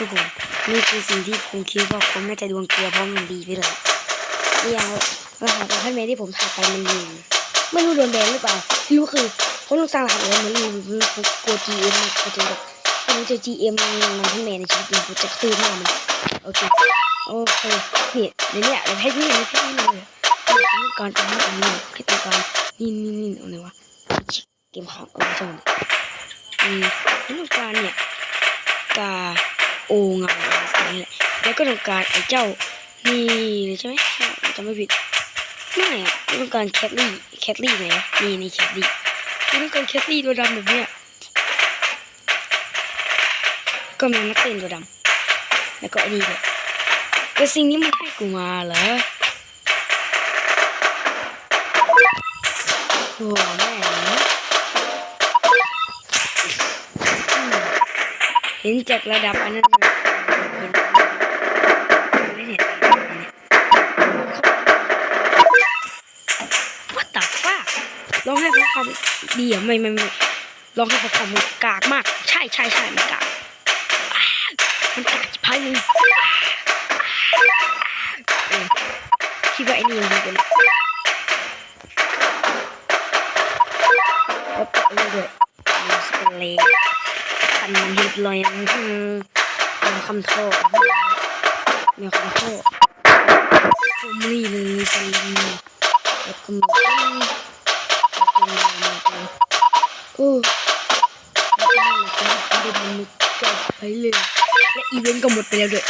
ทุกคนนี่คือสิ่งที่ผมคิดว่าผมน่าจะดวงเกลือเพราะมันดีไปเลยนี่อย่ารหัสของท่านเมย์ที่ผมถ่ายไปมันดีไม่รู้โดนแบนหรือเปล่าที่รู้คือเขาต้องสร้างรหัสเลยเหมือนรู้มันโกจีเอ็มมันโกจีแบบถ้ามันเจอจีเอ็มมันท่านเมย์ในชีวิตจริงผมจะตื้อหน้ามันโอเคโอเคเนี่ยเดี๋ยวเนี้เดี๋ยวให้พี่เห็นให้พี่เห็นเลยต้องการจะให้ผมเนี่ยให้ต้องการนี่นี่นี่อะไรวะเกมของเออจังอืมต้องการเนี่ยกา โอเงาอะไรนี่แหละแล้วก็ต้องการไอ้เจ้านี่เลยใช่ไหมจำไม่ผิดไม่ต้องการแคทลี่แคทลี่ไหนนี่นี่แคทลี่ต้องการแคทลี่ตัวดำแบบเนี้ยก็มีนักเต้นตัวดำแล้วก็ไอ้นี่ด้วยแต่สิ่งนี้มันให้กูมาเหรอโอ้แม่ เห็นจากระดับอันนั้นเห็นไม่เห็นอะไรเนี่ย What the fuck ลองให้พระคำดีอะไม่ไม่ไม่ลองให้พระคำมันกากมาก ใช่ใช่ใช่มันกากมันกากพายเลยคิดว่าไอ้นี่ยังดีกว่าแล้วก็เลยด้วยมีสเปรย์ คันมันเรียบร้อยนะอืมแมวคำโทษมีคำโทษผมนี่เลยสลิมแล้วก็มีแล้วก็มีแล้วก็โอ้แล้วก็นั่นแหละครับเดี๋ยวมันจบไปเลยและอีเวนต์ก็หมดไปแล้วด้วย